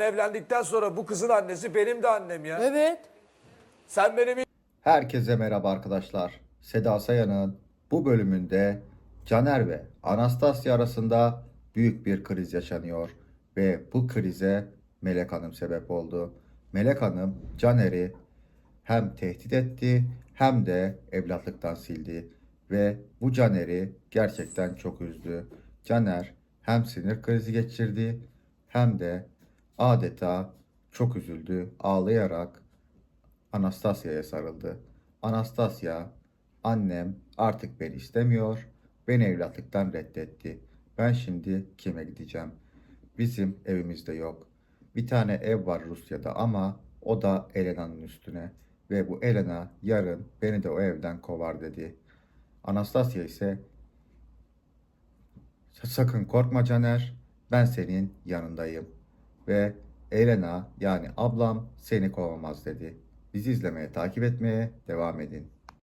evlendikten sonra bu kızın annesi benim de annem ya. Evet. Sen benim Herkese merhaba arkadaşlar. Seda Sayan'ın bu bölümünde Caner ve Anastasia arasında büyük bir kriz yaşanıyor ve bu krize Melek Hanım sebep oldu. Melek Hanım Caner'i hem tehdit etti hem de evlatlıktan sildi ve bu Caner'i gerçekten çok üzdü. Caner hem sinir krizi geçirdi hem de adeta çok üzüldü. Ağlayarak Anastasya'ya sarıldı. Anastasya, annem artık beni istemiyor, beni evlatlıktan reddetti. Ben şimdi kime gideceğim? Bizim evimizde yok. Bir tane ev var Rusya'da ama o da Elena'nın üstüne. Ve bu Elena yarın beni de o evden kovar dedi. Anastasya ise sakın korkma Caner, ben senin yanındayım. Ve Elena yani ablam seni kovamaz dedi. Bizi izlemeye, takip etmeye devam edin.